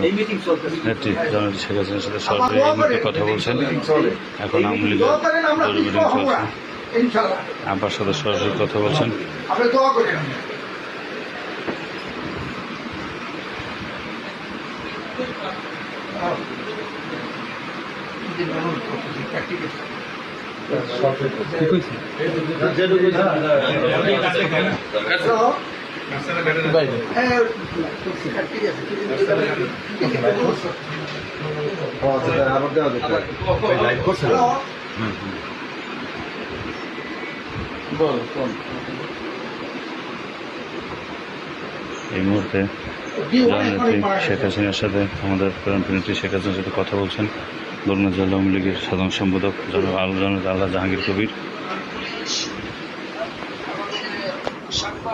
নেত্রী জননেত্রী শেখ হাসিনার সাথে সরাসরি এই মুহূর্তে কথা বলছেন। এখন আওয়ামী লীগের পিছু মিটিং চলছে। আব্বার সাথে সরাসরি কথা বলছেন। করেন। এই মুহূর্তে শেখ হাসিনার সাথে আমাদের প্রধানমন্ত্রী শেখ হাসিনার সাথে কথা বলছেন। বরুণা জেলা আওয়ামী লীগের সাধারণ সম্পাদক জনাব আল্লাহ জাহাঙ্গীর কবির সাংবা-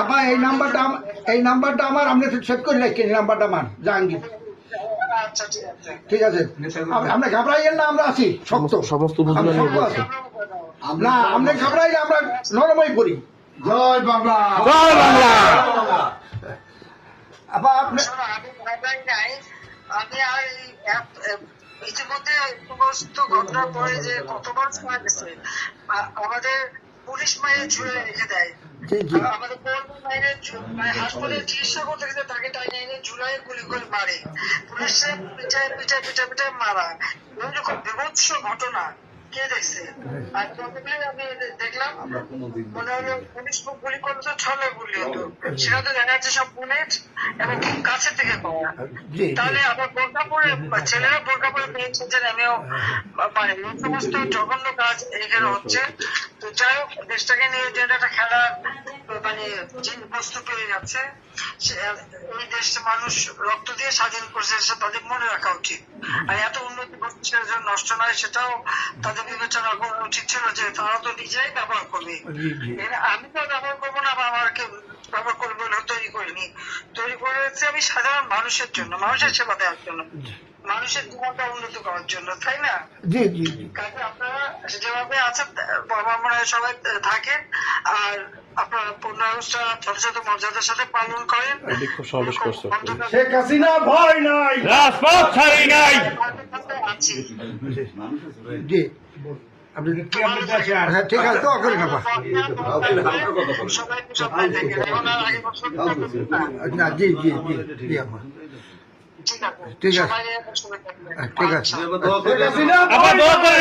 আপা এই নাম্বারটা এই নাম্বারটা আমার আপনি সেভ করে রাখছেন এই নাম্বারটা আমার জাহাঙ্গীর। আচ্ছা ঠিক আছে? ঠিক আপনি ঘাবড়াইয়েন না আমরা আছি শক্ত। সমস্ত আমরা না আপনি ঘাবড়াইলে আমরা নরমই করি। জয় বাংলা। জয় বাংলা! আপা আপনি আমি আর ইতিমধ্যে সমস্ত ঘটনার পরে যে কতবার শোনা গেছে। আমাদের পুলিশ মায়ের ঝুলে রেখে দেয়। আমাদের মানে হাসপাতালে চিকিৎসা করতে গেছে তাকে টাইনে এনে ঝুলাই গুলি করে মারে। পুলিশে পিঠায় পিঠায় পিঠা পিঠায় মারা। যখন বিভৎস ঘটনা। কে দেখছে? আর যতগুলি আমি দেখলাম মনে হলো পুলিশ গুলি করলে ছলে গুলি হতো। সেটা তো দেখা যাচ্ছে সব বুলেট এবং খুব কাছে থেকে পাওয়া। তাহলে আবার বোরকা পরে ছেলেরা বোরকা পরে পেয়েছে যে আমিও মানে এই সমস্ত জঘন্য কাজ এখানে হচ্ছে। তো যাই হোক দেশটাকে নিয়ে যে একটা খেলার মানে যে বস্তু পেয়ে যাচ্ছে এই দেশে মানুষ রক্ত দিয়ে স্বাধীন করছে সেটা তাদের মনে রাখা উচিত। আর এত উন্নতি করছে নষ্ট নয় সেটাও তাদের বিবেচনা করা উচিত ছিল যে তারা তো নিজেরাই ব্যবহার করবে। আমি তো ব্যবহার করব না বা আমাকে ব্যবহার করব বলে তৈরি করিনি। তৈরি করেছি আমি সাধারণ মানুষের জন্য মানুষের সেবা দেওয়ার জন্য মানুষের জীবনটা উন্নত করার জন্য তাই না? জি জি জি। কাজে আপনারা যেভাবে আছেন আমার মনে হয় সবাই থাকেন আর আপনারা পনেরো যথাযথ মর্যাদার সাথে পালন করেন। বিক্ষোভ সমাবেশ করছে। অন্ধকার শেখ হাসিনা ভয় নাই। রাজপথ ছাড়ি নাই। আছি। জি আপনি হ্যাঁ ঠিক আছে না জি জি জি জি ঠিক আছে। ঠিক থাকবেন। ঠিক আছে। শেখ হাসিনা আবার দোয়া করে